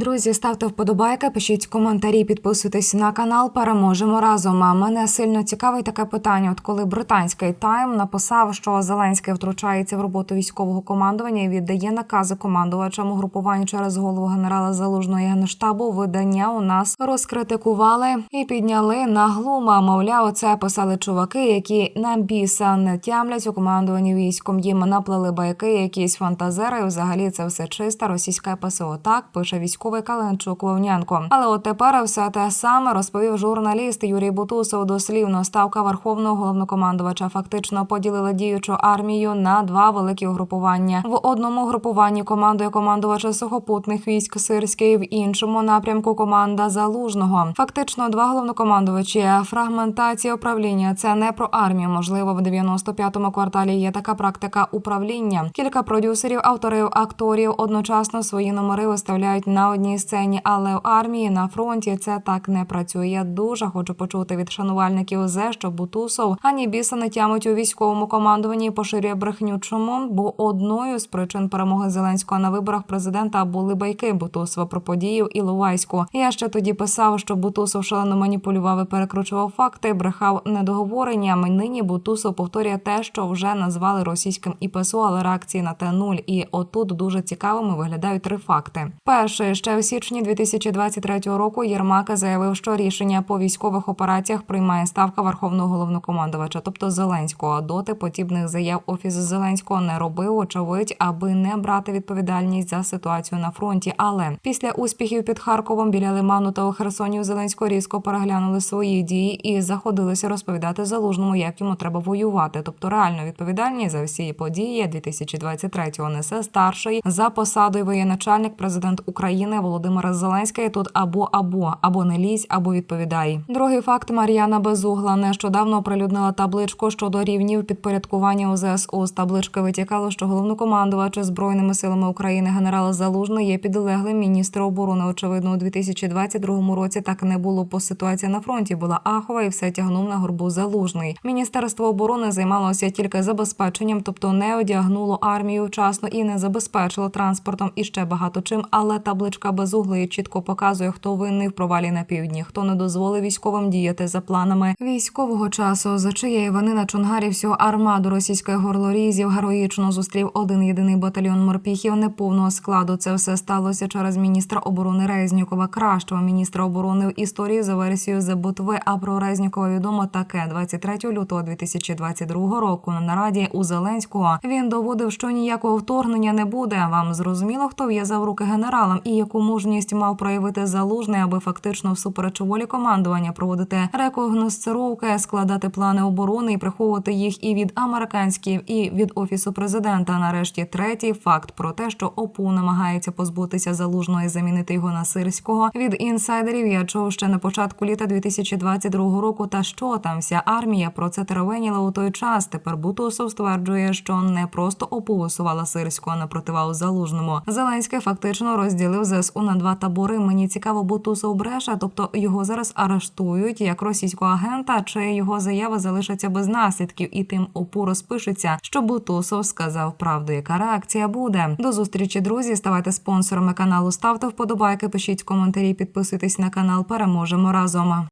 Друзі, ставте вподобайки, пишіть коментарі, підписуйтесь на канал. Переможемо разом. А мене сильно цікавить таке питання. От коли британський тайм написав, що Зеленський втручається в роботу військового командування і віддає накази командувачам угрупувань через голову генерала залужного генштабу, видання у нас розкритикували і підняли на глума. Мовляв, це писали чуваки, які на біса не тямлять у командуванні військом. Їм наплели байки, якісь фантазери. І Взагалі це все чиста російська ПСО. Так пише військовий Каленчук Вовнянко. Але от тепер все те саме розповів журналіст Юрій Бутусов. Дослівно ставка верховного головнокомандувача фактично поділила діючу армію на два великі угрупування. В одному групуванні командує командувача сухопутних військ Сирський, в іншому напрямку команда Залужного. Фактично, два головнокомандувачі. Фрагментація управління це не про армію. Можливо, в 95-му кварталі є така практика управління. Кілька продюсерів, авторів, акторів одночасно свої номери виставляють на одній сцені, але в армії на фронті це так не працює. Я дуже хочу почути від шанувальників зе, що Бутусов ані біса не тямить у військовому командуванні і поширює брехню. Чому? Бо одною з причин перемоги Зеленського на виборах президента були байки Бутусова про події в Іловайську. Я ще тоді писав, що Бутусов шалено маніпулював і перекручував факти, брехав недоговоренням. І Нині Бутусов повторює те, що вже назвали російським ІПСО, але реакції на те нуль. І отут дуже цікавими виглядають три факти. Перше, ще у січні 2023 року Єрмака заявив, що рішення по військових операціях приймає ставка верховного головнокомандувача, тобто Зеленського. Доти подібних заяв офіс Зеленського не робив, очевидь, аби не брати відповідальність за ситуацію на фронті. Але після успіхів під Харковом біля Лиману та у Херсоні у Зеленського різко переглянули свої дії і заходилися розповідати залужному, як йому треба воювати. Тобто реальну відповідальність за всі події 2023-го несе старший за посадою воєначальник президент України Володимир Зеленський. Тут або або або не лізь, або відповідай. Другий факт Мар'яна Безугла нещодавно оприлюднила табличку щодо рівнів підпорядкування УЗСУ. З таблички витікало, що головнокомандувач збройними силами України генерал Залужний є підлеглим міністра оборони. Очевидно, у 2022 році так не було, бо ситуація на фронті була ахова і все тягнув на горбу залужний. Міністерство оборони займалося тільки забезпеченням, тобто не одягнуло армію вчасно і не забезпечило транспортом і ще багато чим. Але табличка безуглої чітко показує, хто винний в провалі на півдні, хто не дозволив військовим діяти за планами військового часу. За чиєї вини на Чонгарі всю армаду російських горлорізів героїчно зустрів один єдиний батальйон морпіхів неповного складу. Це все сталося через міністра оборони Резнікова, кращого міністра оборони в історії за версією ЗБТВ. А про Резнікова відомо таке 23 лютого 2022 року на нараді у Зеленського він доводив, що ніякого вторгнення не буде. Вам зрозуміло, хто в'язав руки генералам і яку мужність мав проявити залужний, аби фактично всупереч волі командування проводити рекогносцировки, складати плани оборони і приховувати їх і від американських, і від офісу президента. Нарешті третій факт про те, що ОПУ намагається позбутися залужного і замінити його на сирського. Від інсайдерів я чув ще на початку літа 2022 року. Та що там вся армія про це теревеніла у той час. Тепер Бутусов стверджує, що не просто ОПУ висувала сирського на противагу залужному. Зеленський фактично розділив ЗСУ на два табори. Мені цікаво, Бутусов бреше, тобто його зараз арештують як російського агента, чи його заява залишиться без наслідків, і тим ОПУ розпишеться, що Бутусов сказав правду. Яка реакція буде? До зустрічі, друзі. Ставайте спонсорами каналу, ставте вподобайки, пишіть коментарі, підписуйтесь на канал. Переможемо разом.